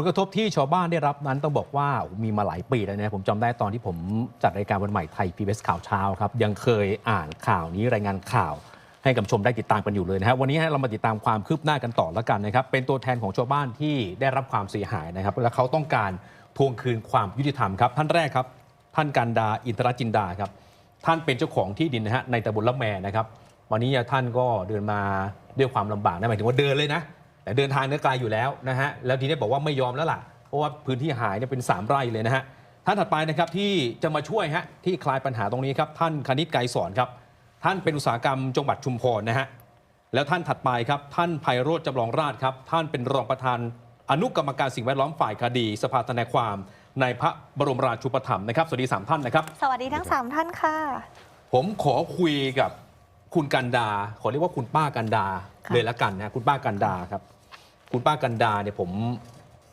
ลกระทบที่ชาวบ้านได้รับนั้นต้องบอกว่ามีมาหลายปีแล้วนะผมจำได้ตอนที่ผมจัดรายการวันใหม่ไทย PBS ข่าวเช้าครับยังเคยอ่านข่าวนี้รายงานข่าวให้กับชมได้ติดตามกันอยู่เลยนะครวันนี้ให้เรามาติดตามความคืบหน้ากันต่อแล้วกันนะครับ เป็นตัวแทนของชาวบ้านที่ได้รับความเสียหายนะครับ และเขาต้องการทวงคืนความยุติธรรมครับท่านแรกครับ ท่านกันดาอินทรจินดาครับ ท่านเป็นเจ้าของที่ดินนะฮะในตำบลละแมนะครับ วันนี้ท่านก็เดินมาด้วยความลำบากนะหมายถึงว่าเดินเลยนะ แต่เดินทางเนื้อไกลอยู่แล้วนะฮะแล้วทีนี้บอกว่าไม่ยอมแล้วล่ะ เพราะว่าพื้นที่หายเนี่ยเป็น 3 ไร่เลยนะฮะท่านถัดไปนะครับที่จะมาช่วยฮะที่คลายปัญหาตรงนี้ครับท่านคณิตไกรสอนครับ ท่านเป็นอุตสาหกรรมจังหวัดชุมพรนะฮะแล้วท่านถัดไปครับท่านไพโรธจำลองราชครับ ท่านเป็นรองประธานอนุกรรมการสิ่งแวดล้อมฝ่ายคดี สภาทนายความ ในพระบรมราชูปถัมภ์นะครับสวัสดีสามท่านนะครับ สวัสดีทั้ง 3 ท่านค่ะ ผมขอคุยกับคุณกันดา ขอเรียกว่าคุณป้ากันดา ค่ะเลยละกันนะคุณป้ากันดาครับ คุณป้ากันดาเนี่ยผม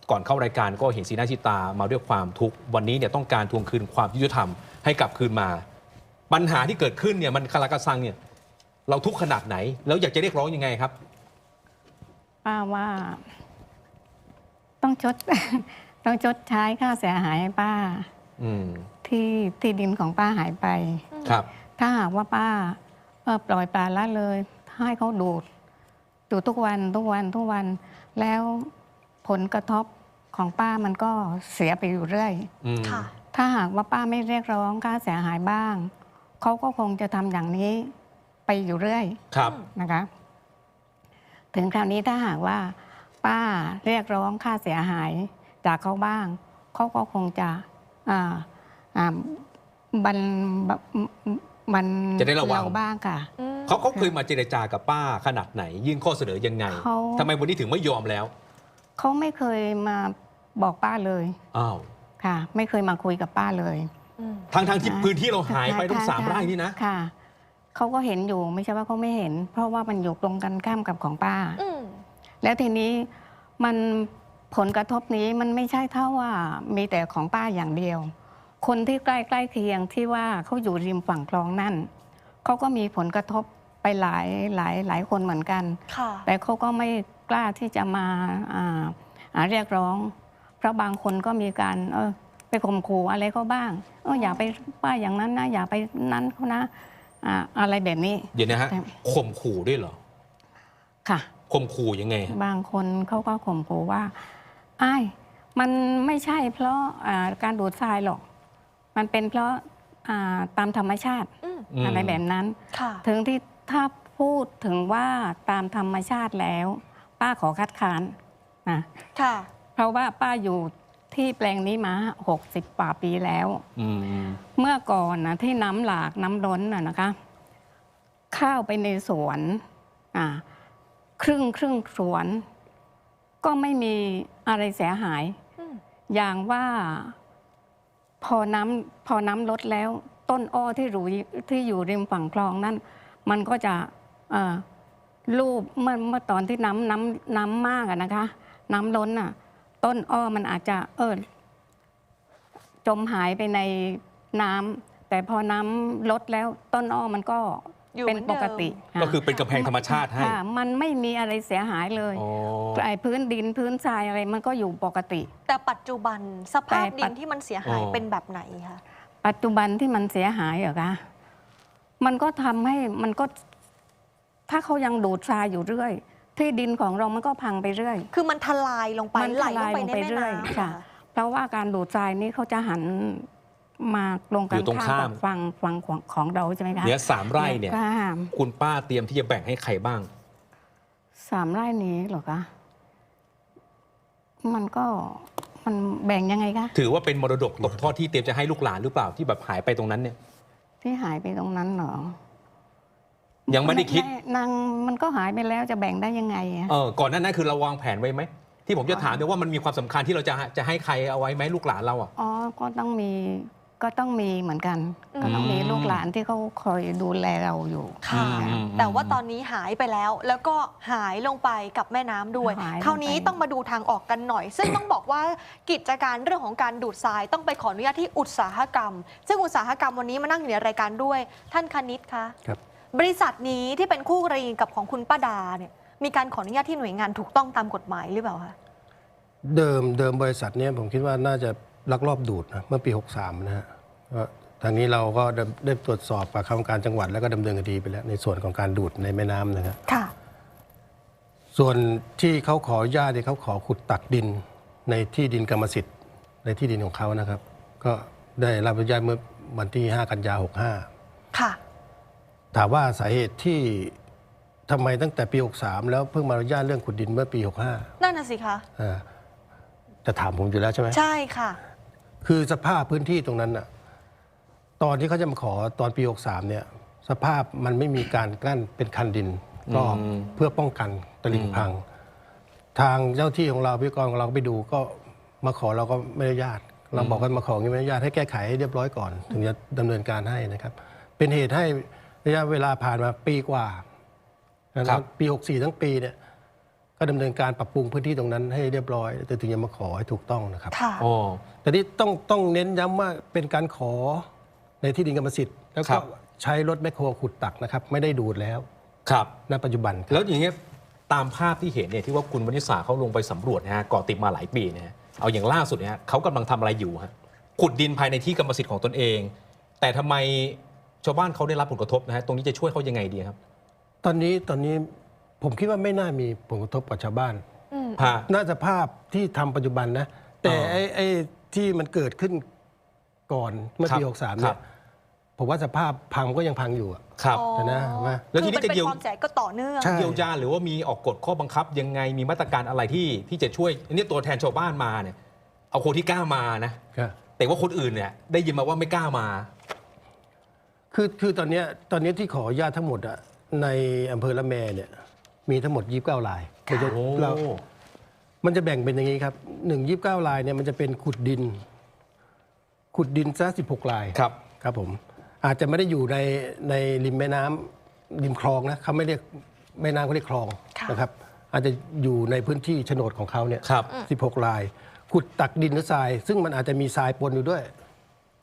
ก่อนเข้ารายการก็เห็นสีหน้าชิตามาด้วยความทุกข์วันนี้เนี่ยต้องการทวงคืนความยุติธรรมให้กลับคืนมา ปัญหาที่เกิดขึ้นเนี่ยมันคาราคาซังเนี่ยเราทุกข์ขนาดไหน แล้วอยากจะเรียกร้องยังไงครับ ป้าว่า ต้องชด ต้องชดใช้ค่าเสียหายให้ป้า อืมที่ที่ดินของป้าหายไป ครับ ถ้าหากว่าป้าเอ่อปล่อยปลาละเลยให้เขาดูด ดูดทุกวันทุกวันทุกวันแล้วผลกระทบของป้ามันก็เสียไปอยู่เรื่อย อืมค่ะ ถ้าหากว่าป้าไม่เรียกร้องค่าเสียหายบ้าง เขาก็คงจะทำอย่างนี้ไปอยู่เรื่อยครับจะได้ระวังเราบ้างค่ะ อืม เขาเขาเคยมาเจรจากับป้าขนาดไหน ยื่นข้อเสนอยังไงเขา ทำไมวันนี้ถึงไม่ยอมแล้วเขาไม่เคยมาบอกป้าเลยอ้าวค่ะ ไม่เคยมาคุยกับป้าเลยอืม ทางทางๆที่พื้นที่เราหายไปต้องค่ะสามค่ะไร่นี่นะ ค่ะเขาก็เห็นอยู่ไม่ใช่ว่าเขาไม่เห็น เพราะว่ามันอยู่ตรงกันข้ามกับของป้า อืม แล้วทีนี้มันผลกระทบนี้มันไม่ใช่เท่าว่ามีแต่ของป้าอย่างเดียว คนที่ใกล้ใกล้เคียงที่ว่าเขาอยู่ริมฝั่งคลองนั่นเขาก็มีผลกระทบ ไปหลายหลายหลายคนเหมือนกัน ค่ะ แต่เขาก็ไม่กล้าที่จะมาอ่าอ่าเรียกร้อง เพราะบางคนก็มีการเออไปข่มขู่อะไรเขาบ้างเอออย่าไปป้าอย่างนั้นนะอย่าไปนั้นเขานะอ่าอะไรแบบนี้ เดี๋ยวนะฮะ แต่ ข่มขู่ด้วยเหรอ ค่ะ ข่มขู่ยังไงฮะบางคนเขาก็ข่มขู่ว่าอ้ายมันไม่ใช่เพราะอ่าการดูดทรายหรอก มันเป็นเพราะอ่าตามธรรมชาติอืมมอะไรแบบนั้น ค่ะ ถึงที่ ถ้าพูดถึงว่าตามธรรมชาติแล้ว ป้าขอคัดค้านนะค่ะ เพราะว่าป้าอยู่ที่แปลงนี้มา 60กว่าปีแล้วอืมเมื่อก่อนนะที่น้ำหลากน้ำล้นน่ะนะคะเข้าวไปในสวนอ่าครึ่งครึ่งสวน ก็ไม่มีอะไรเสียหายอืมอย่างว่าพอน้ำพอน้ำลดแล้ว ต้นอ้อที่รูที่อยู่ริมฝั่งคลองนั่น มันก็จะเอ่อรูปเมื่อเมื่อตอนที่น้ำน้ำน้ำมากอะนะคะ น้ำล้นอะ ต้นอ้อมันอาจจะเออจมหายไปในน้ำแต่พอน้ำลดแล้วต้นอ้อมันก็อยู่เป็นเหมือนปเดิมกติก็คือเป็นกำแพงธรรมชาติให้ค่ะมันไม่มีอะไรเสียหายเลยอ๋อไอ้พื้นดินพื้นทรายอะไรมันก็อยู่ปกติ แต่ปัจจุบันสภาพแต่ดิปันจที่มันเสียหายอ๋อเป็นแบบไหนคะปัจจุบันที่มันเสียหายเหรอคะ มันก็ทำให้มันก็ ถ้าเขายังดูดทรายอยู่เรื่อย ที่ดินของเรามันก็พังไปเรื่อย คือมันทลายลงไปมันไหลทลงลายไปลงในไปแม่เรื่อยน้ำค่ะ เพราะว่าการดูดทรายนี้เขาจะหันมาลงกัอนยู่ตรงข้ามข้ามกับฝั่งฝั่งของของเราใช่ไหมคะเนี่ยสามไร่เนี่ยค่ะคุณป้าเตรียมที่จะแบ่งให้ใครบ้างสามไร่นี้เหรอคะมันก็มันแบ่งยังไงคะถือว่าเป็นมรดกตกทอดที่เตรียมจะให้ลูกหลานหรือเปล่าที่แบบหายไปตรงนั้นเนี่ย ที่หายไปตรงนั้นเหรอยังไม่ได้คิด นางมันก็หายไปแล้วจะแบ่งได้ยังไงอะเออ ก่อนหนั้นนั้นคือเราวางแผนไว้ไหม ที่ผมจะถามเนี่ยว่ามันมีความสำคัญที่เราจะจะให้ใครเอาไว้ไหมลูกหลานเราอะ อ๋อก็ต้องมี ก็ต้องมีเหมือนกัน ก็ต้องมีอืมลูกหลานที่เขาคอยดูแลเราอยู่ ค่ะ อืม แต่ว่าตอนนี้หายไปแล้ว แล้วก็หายลงไปกับแม่น้ำด้วย หายลงไป คราวนี้ต้องมาดูทางออกกันหน่อย ซึ่งต้องบอกว่ากิจการเรื่องของการดูดทรายต้องไปขออนุญาตที่อุตสาหกรรม ซึ่งอุตสาหกรรมวันนี้มานั่งอยู่ในรายการด้วย ท่านคณิตคะครับ บริษัทนี้ที่เป็นคู่กรณีกับของคุณป้าดาเนี่ย มีการขออนุญาตที่หน่วยงานถูกต้องตามกฎหมายหรือเปล่าคะ เดิมเดิมบริษัทเนี้ผมคิดว่าน่าจะ ลักลอบดูดนะเมื่อปี 63 นะฮะก็ทางนี้เราก็ได้ได้ตรวจสอบกับข้าราชการจังหวัดแล้วก็ดำเนินคดีไปแล้ว ในส่วนของการดูดในแม่น้ำนะครับค่ะ ส่วนที่เขาขออนุญาตเนี่ยเขาขอขุดตักดินในที่ดินกรรมสิทธิ์ ในที่ดินของเขานะครับ ก็ได้รับอนุญาตเมื่อวันที่ 5 กันยา65 ค่ะ ถามว่าสาเหตุที่ทำไมตั้งแต่ปี 63 แล้วเพิ่งมาอนุญาตเรื่องขุดดินเมื่อปี 65 นั่นน่ะสิคะอ่าจะถามผมอยู่แล้วใช่ไหมใช่ค่ะ คือสภาพพื้นที่ตรงนั้นน่ะตอนที่เขาจะมาขอตอนปี63เนี่ย สภาพมันไม่มีการกั้นเป็นคันดินรอบอืมเพื่อป้องกันตลิ่งพัง ทางเจ้าที่ของเราพิกรของเราก็ไปดูก็มาขอเราก็ไม่อนุญาต เราบอกกันมาขออย่างนี้ไม่อนุญาตให้แก้ไขให้เรียบร้อยก่อน ถึงจะดำเนินการให้นะครับ เป็นเหตุให้ระยะเวลาผ่านมาปีกว่านะคครัรับบปี 64 ทั้งปีเนี่ย ก็ดำเนินการปรับปรุงพื้นที่ตรงนั้นให้เรียบร้อยแต่ถึงจะมาขอให้ถูกต้องนะครับ ค่ะโอ้แต่นี่ต้องต้องเน้นย้ำว่าเป็นการขอในที่ดินกรรมสิทธิ์ แล้วครัก็บ ใช้รถแมคโครขุดตักนะครับ ไม่ได้ดูดแล้วครับ ณปัจจุบันครับ แล้วอย่างเงี้ยตามภาพที่เห็นเนี่ยที่ว่าคุณวณิษาเขาลงไปสำรวจนะฮะเกาะติดมาหลายปีเนี่ยฮะเอาอย่างล่าสุดเนี่ยฮะเขากำลังทำอะไรอยู่ฮะขุดดินภายในที่กรรมสิทธิ์ของตนเอง แต่ทำไมชาวบ้านเขาได้รับผลกระทบนะฮะตรงนี้จะช่วยเขายังไงดีครับ ตอนนี้ตอนนี้ ผมคิดว่าไม่น่ามีผลกระทบกับชาวบ้านอืมฮะ น่าจะภาพที่ทำปัจจุบันนะ แต่อ๋อไอ้ไอ้ที่มันเกิดขึ้นก่อนเมื่อปีครับ63คเนี่รัยบ ผมว่าสภาพพังก็ยังพังอยู่อะ ครับ อ๋อแต่นะว่าแล้วทีนี้คือมัจะเยียวเป็นความเสียหายก็ต่อเนื่อง ใช่ เยียวยาหรือว่ามีออกกฎข้อบังคับ ยังไงมีมาตรการอะไรที่ที่จะช่วยอันนี้ตัวแทนชาวบ้านมาเนี่ย เอาคนที่กล้ามานะ ครับ แต่ว่าคนอื่นเนี่ยได้ยินมาว่าไม่กล้ามา คือคือตอนเนี้ยตอนเนี้ยที่ขออนุญาตทั้งหมดอะในอำเภอละแมเนี่ย มีทั้งหมด 29รายโดยจะโอ้เรามันจะแบ่งเป็นอย่างนี้ครับหนึ่งยี่สิบเก้าลายเนี่ยมันจะเป็นขุดดิน ขุดดินซะสิบหกลายครับ ครับผม อาจจะไม่ได้อยู่ในในริมแม่น้ำริมคลองนะเขาไม่เรียกแม่น้ำเขาเรียกคลองค่ะ นะครับ อาจจะอยู่ในพื้นที่โฉนดของเขาเนี่ยครับ สิบหกลาย ขุดตักดินหรือทราย ซึ่งมันอาจจะมีทรายปนอยู่ด้วย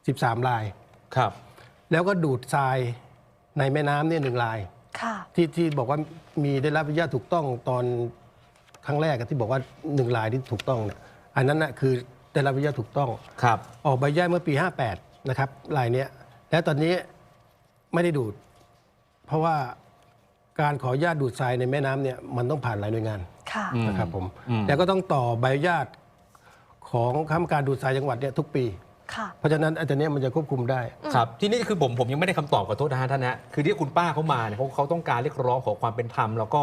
สิบสามลาย ครับ แล้วก็ดูดทรายในแม่น้ำเนี่ยหนึ่งลาย ค่ะที่ที่บอกว่ามีได้รับอนุญาตถูกต้องตอนครั้งแรกอะที่บอกว่าหนึ่งลายที่ถูกต้องเนี่ยอันนั้นน่ะคือได้รับอนุญาตถูกต้อง ครับ ออกใบแยกเมื่อปี 58 นะครับลายเนี้ยแล้วตอนนี้ไม่ได้ดูด เพราะว่าการขออนุญาตดูดทรายในแม่น้ำเนี่ยมันต้องผ่านหลายหน่วยงานค่ะอืมนะครับผมอืมแล้วก็ต้องต่อใบอนุญาตของคณะกรรมการดูดทรายจังหวัดเนี่ยทุกปี ค่ะ เพราะฉะนั้นอันเนี้ยมันจะควบคุมได้ ครับที่นี่คือผมผมยังไม่ได้คำตอบขอโทษนะฮะท่านนะคือที่คุณป้าเขามาเนี่ยเขาเขาต้องการเรียกร้องขอความเป็นธรรมแล้วก็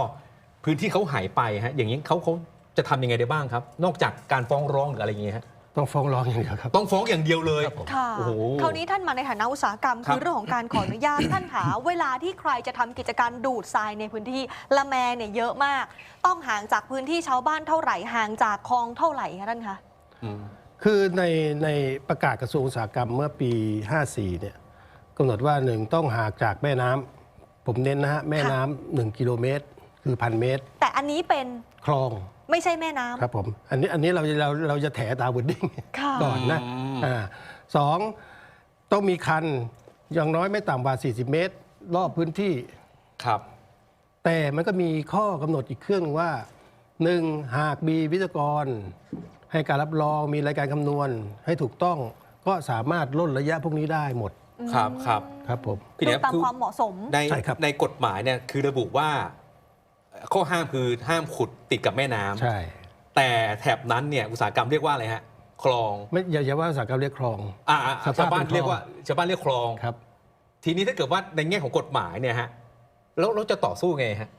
พื้นที่เขาหายไปฮะอย่างนี้เขาเขาจะทำยังไงได้บ้างครับ นอกจากการฟ้องร้องหรืออะไรอย่างเงี้ยฮะต้องฟ้องร้องอย่างเดียวครับ ต้องฟ้องอย่างเดียวเลย ครับผม ค่ะโอ้โหคราวนี้ท่านมาในฐานะอุตสาหกรรมครัคืบอเรื่องของการขออนุญาต ท่านหาเวลาที่ใครจะทำกิจการดูดทรายในพื้นที่ละแมเนี่ยเยอะมาก ต้องห่างจากพื้นที่ชาวบ้านเท่าไหร่ห่างจากคลองเท่าไหร่คะท่านคะ อืม คือในในประกาศกระทรวงอุตสาหกรรมเมื่อปี 54 เนี่ยกำหนดว่าหนึ่งต้องห่างจากแม่น้ำผมเน้นนะฮะแม่น้ำหนึ่งกิโลเมตร คือพันเมตร แต่อันนี้เป็นคลองไม่ใช่แม่น้ำครับผมอันนี้อันนี้เราเราเราจะแถตาบุดดิ้งค่ะก่อนนะอืมอ่าสองต้องมีคันอย่างน้อยไม่ต่ำกว่า 40 เมตร รอบพื้นที่ ครับ แต่มันก็มีข้อกำหนดอีกเครื่องหนึ่งว่าหนึ่งหากมีวิศวกร ให้การรับรองมีรายการคำนวณให้ถูกต้องก็สามารถลดระยะพวกนี้ได้หมดครับครับครับผมพี่ดูเนี่ยตามคือความเหมาะสมในใช่ครับในกฎหมายเนี่ยคือระบุว่า ข้อห้ามคือห้ามขุดติดกับแม่น้ำใช่ แต่แถบนั้นเนี่ยอุตสาหกรรมเรียกว่าอะไรฮะคลองไม่อย่าอย่าว่าอุตสาหกรรมเรียกคลองอ่าอ่าสภาพชาวบ้านเป็นคลองเรียกว่าชาวบ้านเรียกคลองครับ ทีนี้ถ้าเกิดว่าในแง่ของกฎหมายเนี่ยฮะแล้วเราจะต่อสู้ไงฮะ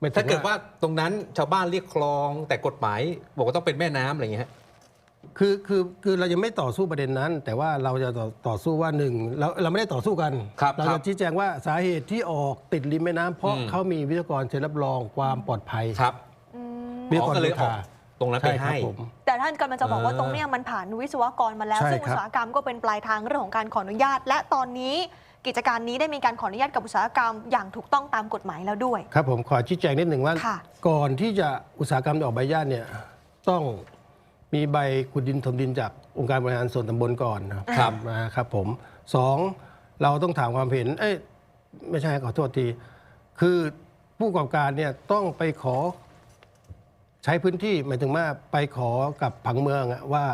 ไม่ถึงถ้าเกิดว่าตรงนั้นชาวบ้านเรียกคลองแต่กฎหมายบอกว่าต้องเป็นแม่น้ำอะไรอย่างเงี้ยฮะ คือคือคือเรายังไม่ต่อสู้ประเด็นนั้น แต่ว่าเราจะต่อต่อสู้ว่าหนึ่งเราเราไม่ได้ต่อสู้กันครับเราครัจะบชี้แจงว่าสาเหตุที่ออกติดริมแม่น้ำเพราะอืม เขามีวิศวกรเซ็นรับรองความปลอดภัยครับอืมวิศวอ๋อกรก็เลยโยออกธาตรงนั้นไปใช่ครับให้ ผม แต่ท่านกำลังจะบอกว่าเออ ตรงเนี้ยมันผ่านวิศวกรมาแล้ว ใช่ซึ่งครับอุตสาหกรรมก็เป็นปลายทางเรื่องของการขออนุญาต และตอนนี้ กิจการนี้ได้มีการขออนุญาตกับอุตสาหกรรมอย่างถูกต้องตามกฎหมายแล้วด้วย ครับผมขอชี้แจงนิดหนึ่งว่า ค่ะก่อนที่จะอุตสาหกรรมจะออกใบอนุญาตเนี่ยต้องมีใบขุดดินถมดินจากองค์การบริหารส่วนตำบลก่อนนะครับมาครับผมสองเราต้องถามความเห็นเอ้ยไม่ใช่ขอโทษที คือผู้ประกอบการเนี่ยต้องไปขอใช้พื้นที่หมายถึงว่าไปขอกับผังเมืองอะว่า